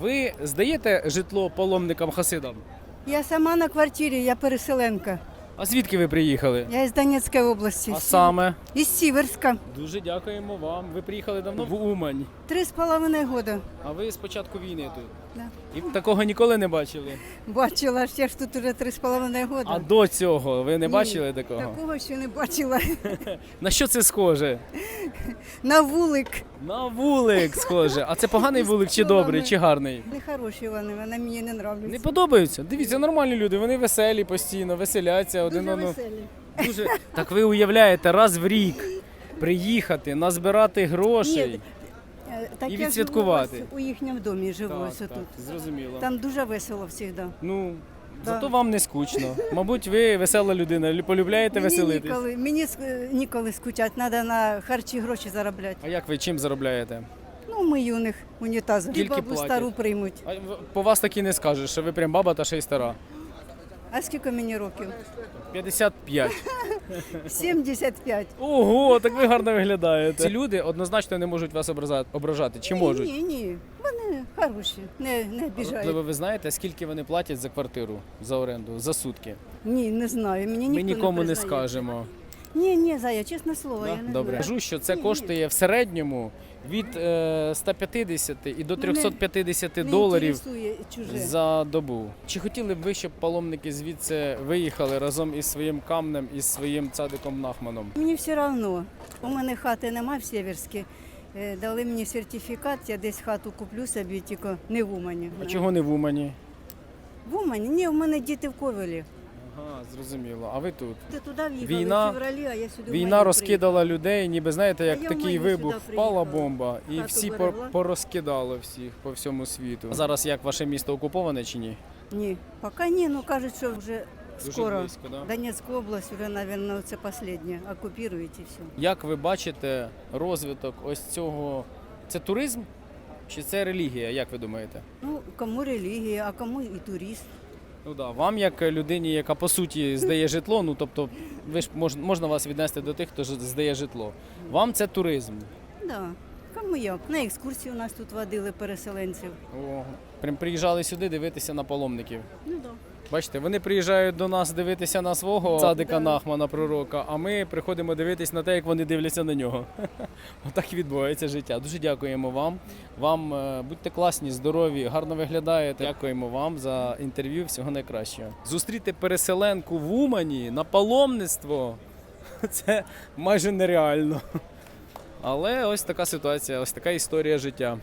Ви здаєте житло паломникам хасидам? Я сама на квартирі, я переселенка. А звідки ви приїхали? Я із Донецької області. А саме? Із Сіверська. Дуже дякуємо вам. Ви приїхали давно в Умань. Три з половиною роки. А ви з початку війни тут. Да. І такого ніколи не бачили. Бачила, ж я ж тут уже три з половиною года. А до цього ви не Ні, бачили такого? Такого ще не бачила. На що це схоже? На вулик. На вулик схоже. А це поганий вулик чи добрий, чи гарний? Нехороші вони, вони мені не нравляться. Не подобаються. Дивіться, нормальні люди, вони веселі постійно, веселяться один Дуже одного. веселі. Дуже так ви уявляєте, раз в рік приїхати, назбирати грошей. Ні, Так І я відсвяткувати. живу у їхньому домі живу Так, ось так, тут. зрозуміло. Там дуже весело завжди. Ну, Да. зато вам не скучно. Мабуть, ви весела людина, лю- полюбляєте Мені веселитись. ніколи, мені ск- ніколи скучати, треба на харчі гроші заробляти. А як ви чим заробляєте? Ну, ми юних унітазів. Скільки Бабу платять? стару приймуть. А в- по вас так і не скажеш, що ви прям баба та ще й стара. А скільки мені років? 55. 75. Ого, так ви гарно виглядаєте. Ці люди однозначно не можуть вас образа- ображати. Чи можуть? Ні, ні, вони хороші, не, не Можливо, біжають. ви знаєте, скільки вони платять за квартиру за оренду за сутки? Ні, не знаю. Мені ніхто Ми нікому не признає. скажемо. Ні, ні, Зая, чесне слово, Да? я не Добре. знаю. Кажу, що це Ні, коштує в середньому від е, 150 і до Мене 350 Не доларів інтересує чуже. за добу. Чи хотіли б ви, щоб паломники звідси виїхали разом із своїм камнем і своїм цадиком Нахманом? Мені все одно. У мене хати немає в Сєверській. Е, Дали мені сертифікат, я десь хату куплю собі, тільки не в Умані. А чого не в Умані? В Умані? Ні, у мене діти в Ковелі. Зрозуміло. А ви тут? Ти туди в'їхали Війна- в февралі, а я сюди в Війна Умані розкидала людей, ніби знаєте, як А я в такий вибух, сюди впала приїхала. бомба, і Хату всі по- берегла. порозкидали всіх по всьому світу. Зараз як ваше місто окуповане чи ні? приїхала. Ні, поки ні, ну кажуть, що вже скоро. близько, да? Донецьку область вже, мабуть, це останнє. Окупують і все. Як ви бачите розвиток ось цього? Це туризм чи це релігія? Як ви думаєте? Ну, кому релігія, а кому і турист. Ну да, вам як людині, яка по суті здає житло, ну тобто, ви ж мож, можна вас віднести до тих, хто ж здає житло. Вам це туризм. Да. Кому як? На екскурсії у нас тут водили переселенців. О, прям приїжджали сюди дивитися на паломників. Ну да. Бачите, вони приїжджають до нас дивитися на свого садика Да. Нахмана пророка, а ми приходимо дивитись на те, як вони дивляться на нього. Отак і відбувається життя. Дуже дякуємо вам. Вам е, будьте класні, здорові, гарно виглядаєте. Дякуємо вам за інтерв'ю. Всього найкращого. Зустріти переселенку в Умані на паломництво. Це майже нереально. Але ось така ситуація, ось така історія життя.